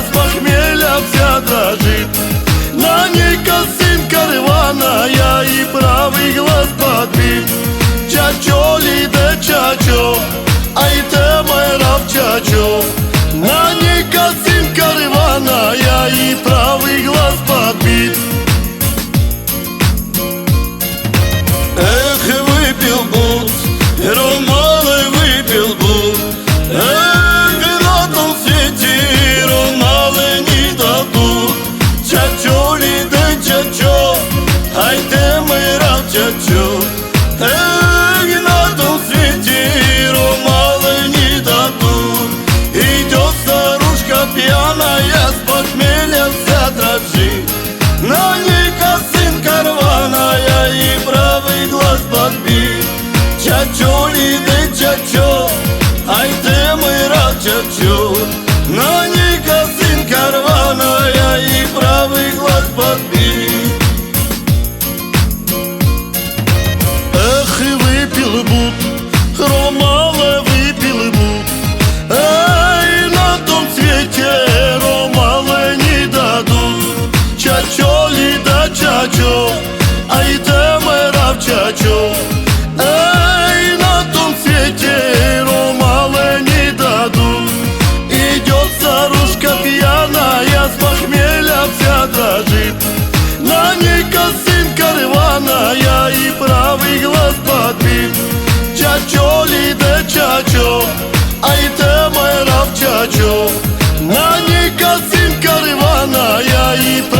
з похмілля вся дрожит На ней косынка рваная и правый глаз подбит Чачо ли да чачо Don't дрожит На ней косынка рваная и правый глаз подбит Чачо ли да чачо, ай ты мой раб чачо. На ней косынка рваная и правый